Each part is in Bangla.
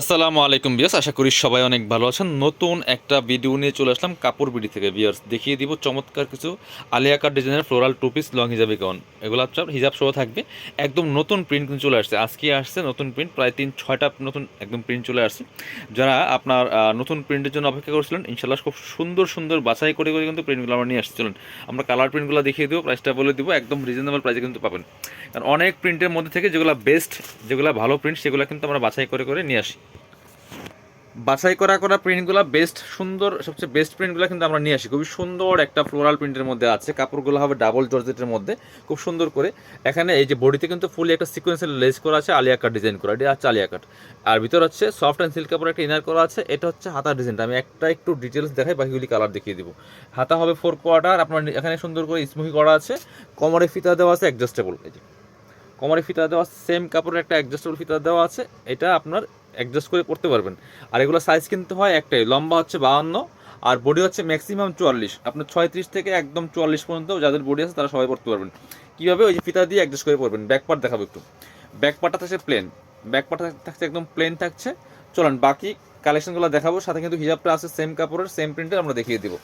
আসসালামু আলাইকুম বিয়াস আশা করি সবাই অনেক ভালো আছেন। নতুন একটা ভিডিও নিয়ে চলে আসলাম কাপড় বিডি থেকে বিয়ার্স দেখিয়ে দিব চমৎকার কিছু আলিয়া কাট ডিজাইনের ফ্লোরাল টু পিস লং হিজাবি গাউন এগুলো আপনার হিজাব সহ থাকবে। একদম নতুন প্রিন্ট কিন্তু চলে আসছে। আজকে আসছে নতুন প্রিন্ট প্রায় তিন, ছয়টা নতুন একদম প্রিন্ট চলে আসছে। যারা আপনার নতুন প্রিন্টের জন্য অপেক্ষা করছিলেন ইনশাল্লাহ খুব সুন্দর সুন্দর বাছাই করে করে কিন্তু প্রিন্টগুলো আমরা নিয়ে আসছি। চলুন, আমরা কালার প্রিন্টগুলো দেখিয়ে দেবো প্রাইসটা বলে দিব, একদম রিজনেবল প্রাইসে কিন্তু পাবেন। কারণ অনেক প্রিন্টের মধ্যে থেকে যেগুলো বেস্ট যেগুলো ভালো প্রিন্ট সেগুলো কিন্তু আমরা বাছাই করে করে নিয়ে আসি। বাছাই করা করা প্রিন্টগুলো বেস্ট সুন্দর, সবচেয়ে বেস্ট প্রিন্টগুলো কিন্তু আমরা নিয়ে আসি। খুবই সুন্দর একটা ফ্লোরাল প্রিন্টের মধ্যে আছে, কাপড়গুলো হবে ডাবল জর্জেটের মধ্যে, খুব সুন্দর করে। এখানে এই যে বডিতে কিন্তু ফুলি একটা সিকোয়েন্সের লেস করা আছে, আলিয়া কাট ডিজাইন করা, এটা আছে আলিয়া কাট আর ভিতর হচ্ছে সফট অ্যান্ড সিল্ক কাপড় একটা ইনার করা আছে, এটা হচ্ছে হাতা ডিজাইনটা আমি একটা একটু ডিটেলস দেখাই, বাকিগুলি কালার দেখিয়ে দিব। হাতা হবে ফোর কোয়ার্টার আপনার এখানে সুন্দর করে স্মুহি করা আছে, কোমরে ফিতা দেওয়া আছে অ্যাডজাস্টেবল এই যে। কোমরে ফিতা দেওয়া সেম কাপড়ের একটা অ্যাডজাস্টেবল ফিতা দেওয়া আছে, এটা আপনার অ্যাডজাস্ট করে পড়তে পারবেন। আর এগুলো সাইজ কিন্তু হয় একটাই, লম্বা হচ্ছে বাহান্ন, আর বডি হচ্ছে ম্যাক্সিমাম চুয়াল্লিশ। আপনার ছয়ত্রিশ থেকে একদম চুয়াল্লিশ পর্যন্ত যাদের বডি আছে তারা সবাই পড়তে পারবেন। কীভাবে? ওই যে ফিতা দিয়ে অ্যাডজাস্ট করে পড়বেন ব্যাক পার্ট দেখাবো একটু। ব্যাক পার্টটা থাকছে প্লেন ব্যাক পার্টটা থাকছে একদম প্লেন থাকছে। চলেন, বাকি কালেকশনগুলো দেখাবো। সাথে কিন্তু হিজাবটা আছে সেম কাপড়ের সেম প্রিন্টের আমরা দেখিয়ে দিব।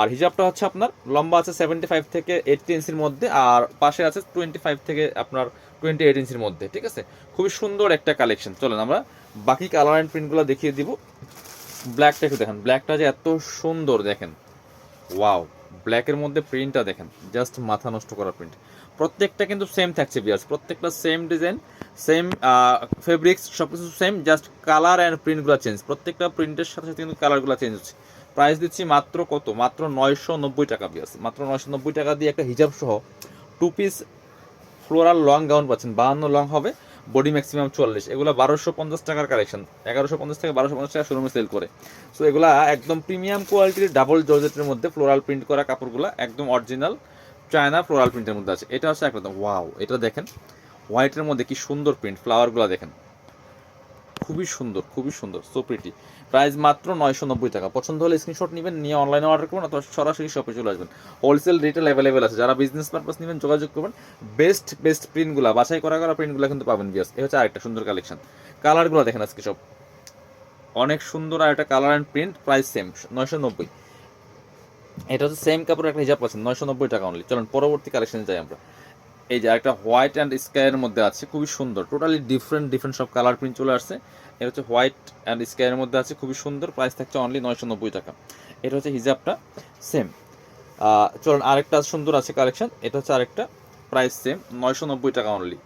আর হিজাবটা হচ্ছে আপনার, লম্বা আছে সেভেন্টি ফাইভ থেকে এইটটি ইঞ্চির মধ্যে আর পাশে আছে টোয়েন্টি ফাইভ থেকে আপনার টোয়েন্টি এইট ইঞ্চির মধ্যে, ঠিক আছে? খুবই সুন্দর একটা কালেকশন চলেন আমরা বাকি কালার অ্যান্ড প্রিন্টগুলো দেখিয়ে দিব। ব্ল্যাকটা একটু দেখেন ব্ল্যাকটা যে এত সুন্দর দেখেন। ওয়াও ব্ল্যাকের মধ্যে প্রিন্টটা দেখেন জাস্ট মাথা নষ্ট করা প্রিন্ট প্রত্যেকটা কিন্তু সেম থাকছে বিয়ার্স প্রত্যেকটা সেম ডিজাইন সেম ফেব্রিক্স সব কিছু সেম জাস্ট কালার অ্যান্ড প্রিন্টগুলো চেঞ্জ প্রত্যেকটা প্রিন্টের সাথে সাথে কিন্তু কালারগুলো চেঞ্জ হচ্ছে। প্রাইস দিচ্ছি মাত্র কত? মাত্র নয়শো নব্বই টাকা বিয়ার্স মাত্র নয়শো নব্বই টাকা দিয়ে একটা হিজাব সহ two piece floral long gown পাচ্ছেন। বাহান্ন লং হবে বডি ম্যাক্সিমাম চুয়াল্লিশ। এগুলো বারোশো পঞ্চাশ টাকার কালেকশন এগারোশো পঞ্চাশ থেকে বারোশো পঞ্চাশ টাকা শোরুমে সেল করে। সো এগুলা একদম প্রিমিয়াম কোয়ালিটির ডাবল জর্জেটের মধ্যে ফ্লোরাল প্রিন্ট করা কাপড়গুলো একদম অরিজিনাল চায়না ফ্লোরাল প্রিন্টের মধ্যে আছে। এটা হচ্ছে একদম ওয়াও এটা দেখেন হোয়াইটের মধ্যে কি সুন্দর প্রিন্ট ফ্লাওয়ারগুলো দেখেন। খুবই সুন্দর খুবই সুন্দর সো প্রিটি প্রাইস মাত্র নয়শো নব্বই টাকা। পছন্দ হলে স্ক্রিনশট নেবেন, নিয়ে অনলাইনে অর্ডার করবেন অথবা সরাসরি শপে চলে আসবেন। হোলসেল রিটেল অ্যাভেলেবেল আছে। যারা বিজনেস পারপাস নেবেন, যোগাযোগ করবেন। বেস্ট বেস্ট প্রিন্টগুলো বাছাই করা করা প্রিন্টগুলো কিন্তু পাবেন বিয়াস এই হচ্ছে আরেকটা সুন্দর কালেকশন কালারগুলো দেখেন আজকে সব। অনেক সুন্দর আর একটা colour and print price same নয়শো নব্বই। এটা হচ্ছে সেম কাপড়ের একটা হিসাব পাচ্ছেন, নয়শো নব্বই টাকা অনলি চলুন, পরবর্তী কালেকশনে যাই আমরা। এই যে একটা হোয়াইট অ্যান্ড স্কাইয়ের মধ্যে আছে, খুবই সুন্দর। টোটালি ডিফারেন্ট ডিফারেন্ট সব কালার প্রিন্ট চলে আসছে। এটা হচ্ছে হোয়াইট অ্যান্ড স্কাইয়ের মধ্যে আছে, খুবই সুন্দর। প্রাইস থাকছে অনলি নয়শো নব্বই টাকা। এটা হচ্ছে হিজাবটা সেম চলুন, আরেকটা সুন্দর আছে কালেকশন এটা হচ্ছে আরেকটা প্রাইস সেম নয়শো নব্বই টাকা অনলি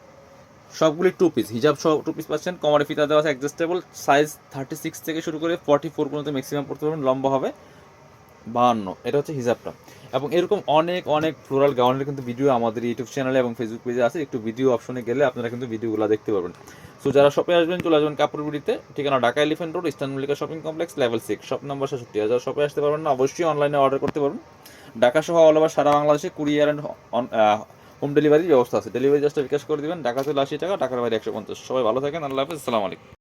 সবগুলি টু পিস হিজাব সহ টু পিস পাচ্ছেন। কমারে ফিতা দেওয়া আছে অ্যাডজাস্টেবল সাইজ থার্টি সিক্স থেকে শুরু করে ফর্টি ফোর পর্যন্ত ম্যাক্সিমাম পড়তে পারবেন। লম্বা হবে বাহান্ন। এটা হচ্ছে হিজাবটা। এবং এরকম অনেক অনেক ফ্লোরাল গাউনের কিন্তু ভিডিও আমাদের ইউটিউব চ্যানেলে এবং ফেসবুক পেজে আছে। একটু ভিডিও অপশনে গেলে আপনারা কিন্তু ভিডিওগুলো দেখতে পারবেন। সো যারা শপে আসবেন, চলে আসবেন কাপড় বিড়িতে ঠিকানা Dhaka elephant road eastern Mallika shopping complex level six shop number সাতষট্টি যারা শপে আসতে পারবেন না, অবশ্যই অনলাইনে অর্ডার করতে পারবেন। ঢাকা সহ অল ওভার সারা বাংলাদেশে কুরিয়ার অ্যান্ড হোম ডেলিভারির ব্যবস্থা আছে। ডেলিভারি জাস্ট বিকাশ করে দিবেন। ঢাকা চলে আশি টাকা, ঢাকার বাইরে একশো পঞ্চাশ। সবাই ভালো থাকেন। আল্লাহ হাফিজ। আসসালামু আলাইকুম।